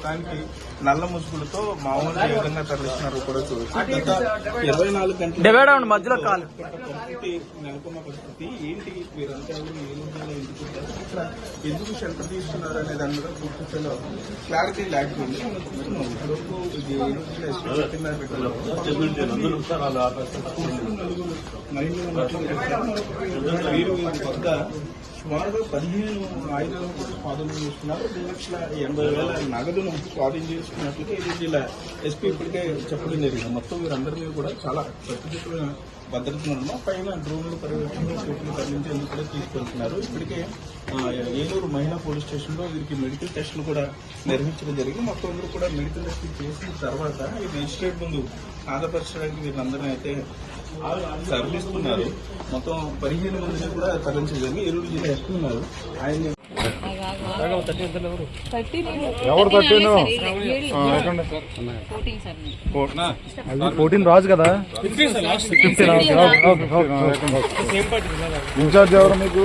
మొత్తానికి నల్ల ముసుగులతో మామూలు ఏ విధంగా తరలిస్తున్నారు కూడా చూడొచ్చు గత ఇరవై నాలుగు గంటల డివైడ్ అవ్వండి, మధ్యలో కాలు. పరిస్థితి నెలకొన్న పరిస్థితి ఏంటి వీరంతా ఎందుకు ఎందుకు షెల్టర్ తీసుకున్నారు అనే దాని మీద పూర్తి స్థాయిలో క్లారిటీ లేకపోయింది. మరొకరు వీరు వద్ద సుమారుగా పదిహేను ఆయుధాలను కూడా స్వాధీనం చేసుకున్నారు రెండు లక్షల ఎనభై వేల నగదును స్వాధీనం చేసుకున్నట్లుగా ఇది జిల్లా ఎస్పీ ఇప్పటికే చెప్పడం జరిగింది. మొత్తం వీరందరి మీద కూడా చాలా కట్టుదిట్టమైన భద్రతను పైన డ్రోన్లు పర్యవేక్షణ చేతులు తరలించేందుకు కూడా తీసుకెళ్తున్నారు. ఇప్పటికే ఏలూరు మహిళా పోలీస్ స్టేషన్లో వీరికి మెడికల్ టెస్టులు కూడా నిర్వహించడం జరిగింది. మొత్తం అందరూ కూడా మెడికల్ టెస్టులు చేసిన తర్వాత ఈ మెజిస్ట్రేట్ ముందు ఆధారపరచడానికి వీరందరినీ అయితే తరలిస్తున్నారు. మొత్తం పదిహేను మందిని కూడా తరలించడం జరిగింది. ఏలూరు జిల్లా ఎస్పీ ఉన్నారు. ఆయన ఎవరు అది ఫోర్టీన్ రాజు కదా? ఫిఫ్టీన్. ఇన్ఛార్జ్ ఎవరు మీకు?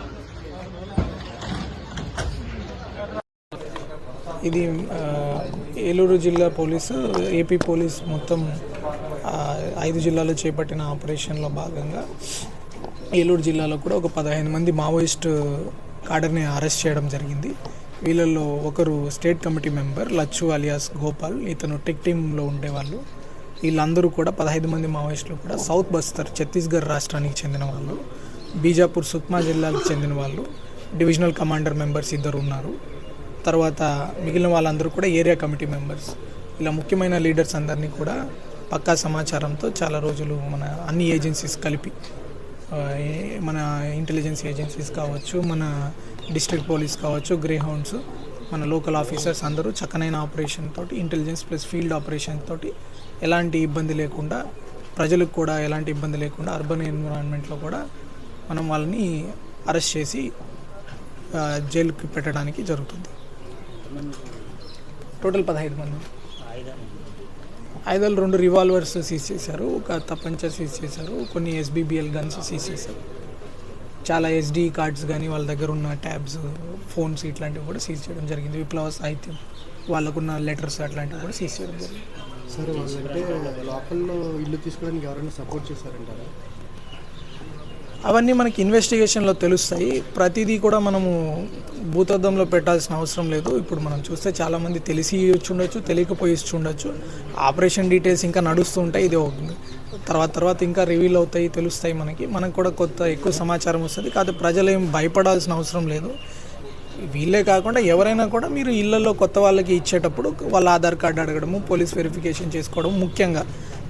ఇది ఏలూరు జిల్లా పోలీసు ఏపీ పోలీస్ మొత్తం ఐదు జిల్లాలో చేపట్టిన ఆపరేషన్లో భాగంగా ఏలూరు జిల్లాలో కూడా ఒక పదహైదు మంది మావోయిస్ట్ కాడర్ని అరెస్ట్ చేయడం జరిగింది. వీళ్ళల్లో ఒకరు state committee member Lachu alias Gopal ఇతను టెక్ టీంలో ఉండేవాళ్ళు. వీళ్ళందరూ కూడా పదహైదు మంది మావోయిస్టులు కూడా సౌత్ బస్తర్ ఛత్తీస్గఢ్ రాష్ట్రానికి చెందిన వాళ్ళు. బీజాపూర్ సుక్మా జిల్లాకు చెందిన వాళ్ళు డివిజనల్ కమాండర్ మెంబర్స్ ఇద్దరు ఉన్నారు. తర్వాత మిగిలిన వాళ్ళందరూ కూడా ఏరియా కమిటీ మెంబర్స్. ఇలా ముఖ్యమైన లీడర్స్ అందరినీ కూడా పక్కా సమాచారంతో చాలా రోజులు మన అన్ని ఏజెన్సీస్ కలిపి మన ఇంటెలిజెన్స్ ఏజెన్సీస్ కావచ్చు మన డిస్ట్రిక్ట్ పోలీస్ కావచ్చు గ్రేహౌండ్స్ మన లోకల్ ఆఫీసర్స్ అందరూ చక్కనైన ఆపరేషన్ తోటి ఇంటెలిజెన్స్ ప్లస్ ఫీల్డ్ ఆపరేషన్ తోటి ఎలాంటి ఇబ్బంది లేకుండా ప్రజలకు కూడా ఎలాంటి ఇబ్బంది లేకుండా అర్బన్ ఎన్విరాన్మెంట్లో కూడా మనం వాళ్ళని అరెస్ట్ చేసి జైలుకి పెట్టడానికి జరుగుతుంది. టోటల్ పదహైదు మంది. ఐదాలు రెండు రివాల్వర్స్ సీజ్ చేశారు ఒక తప్పంచ సీజ్ చేశారు కొన్ని ఎస్బీబీఎల్ గన్స్ సీజ్ చేశారు. చాలా ఎస్డి కార్డ్స్ కానీ వాళ్ళ దగ్గర ఉన్న ట్యాబ్స్ ఫోన్స్ ఇట్లాంటివి కూడా సీజ్ చేయడం జరిగింది. విప్లవ సాహిత్యం వాళ్ళకున్న లెటర్స్ అట్లాంటివి కూడా సీజ్ చేయడం జరిగింది. సరే వాళ్ళంటే లోకల్లో ఇల్లు తీసుకోవడానికి ఎవరైనా సపోర్ట్ చేశారంటారా? అవన్నీ మనకి ఇన్వెస్టిగేషన్లో తెలుస్తాయి. ప్రతిదీ కూడా మనము భూతద్దంలో పెట్టాల్సిన అవసరం లేదు. ఇప్పుడు మనం చూస్తే చాలామంది తెలిసి ఇచ్చుండొచ్చు తెలియకపోయి ఉండొచ్చు ఆపరేషన్ డీటెయిల్స్ ఇంకా నడుస్తూ ఉంటాయి. ఇది ఒక- తర్వాత తర్వాత ఇంకా రివీల్ అవుతాయి తెలుస్తాయి మనకి. మనకు కూడా కొత్త ఎక్కువ సమాచారం వస్తుంది. కాదు ప్రజలు ఏం భయపడాల్సిన అవసరం లేదు. వీళ్ళే కాకుండా ఎవరైనా కూడా మీరు ఇళ్ళలో కొత్త వాళ్ళకి ఇచ్చేటప్పుడు వాళ్ళ ఆధార్ కార్డు అడగడము పోలీస్ వెరిఫికేషన్ చేసుకోవడం ముఖ్యంగా.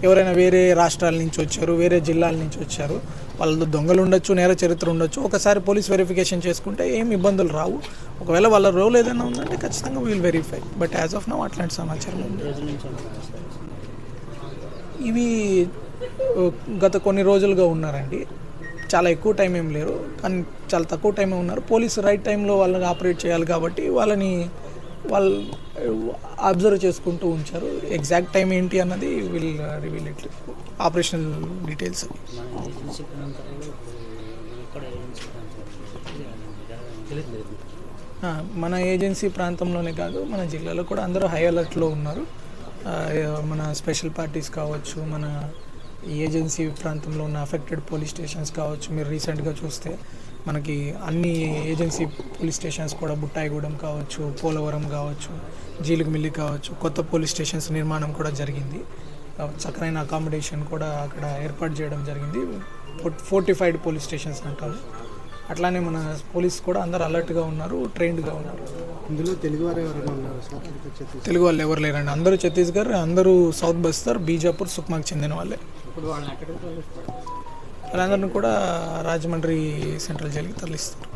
ఎవరైనా వేరే రాష్ట్రాల నుంచి వచ్చారు వేరే జిల్లాల నుంచి వచ్చారు వాళ్ళు దొంగలు ఉండొచ్చు నేర చరిత్ర ఉండొచ్చు ఒకసారి పోలీస్ వెరిఫికేషన్ చేసుకుంటే ఏం ఇబ్బందులు రావు. ఒకవేళ వాళ్ళ రోల్ ఏదైనా ఉందంటే ఖచ్చితంగా we'll verify but as of now అట్లాంటి సమాచారం ఇవి గత కొన్ని రోజులుగా ఉన్నారండి. చాలా ఎక్కువ టైం ఏం లేరు. కానీ చాలా తక్కువ టైమే ఉన్నారు. పోలీసు రైట్ టైంలో వాళ్ళని ఆపరేట్ చేయాలి కాబట్టి వాళ్ళని వాళ్ళు అబ్జర్వ్ చేసుకుంటూ ఉంచారు. ఎగ్జాక్ట్ టైం ఏంటి అన్నది will reveal it operational details మన ఏజెన్సీ ప్రాంతంలోనే కాదు మన జిల్లాలో కూడా అందరూ హై అలర్ట్లో ఉన్నారు. మన స్పెషల్ పార్టీస్ కావచ్చు మన ఏజెన్సీ ప్రాంతంలో ఉన్న అఫెక్టెడ్ పోలీస్ స్టేషన్స్ కావచ్చు మీరు రీసెంట్గా చూస్తే మనకి అన్ని ఏజెన్సీ పోలీస్ స్టేషన్స్ కూడా బుట్టాయిగూడెం కావచ్చు పోలవరం కావచ్చు జీలుగుమిల్లి కావచ్చు కొత్త పోలీస్ స్టేషన్స్ నిర్మాణం కూడా జరిగింది. చక్కనైన అకామిడేషన్ కూడా అక్కడ ఏర్పాటు చేయడం జరిగింది. ఫోర్టిఫైడ్ పోలీస్ స్టేషన్స్ అంటారు. అట్లానే మన పోలీస్ కూడా అందరు అలర్ట్గా ఉన్నారు ట్రైన్డ్గా ఉన్నారు. ఇందులో తెలుగు వారు ఎవరైనా ఉన్నారు తెలుగు వాళ్ళు ఎవరు లేరండి? అందరూ ఛత్తీస్గఢ్ అందరూ సౌత్ బస్తర్ బీజాపూర్ సుక్మాకి చెందిన వాళ్ళే. వాళ్ళందరినీ కూడా రాజమండ్రి సెంట్రల్ జైలుకి తరలిస్తారు.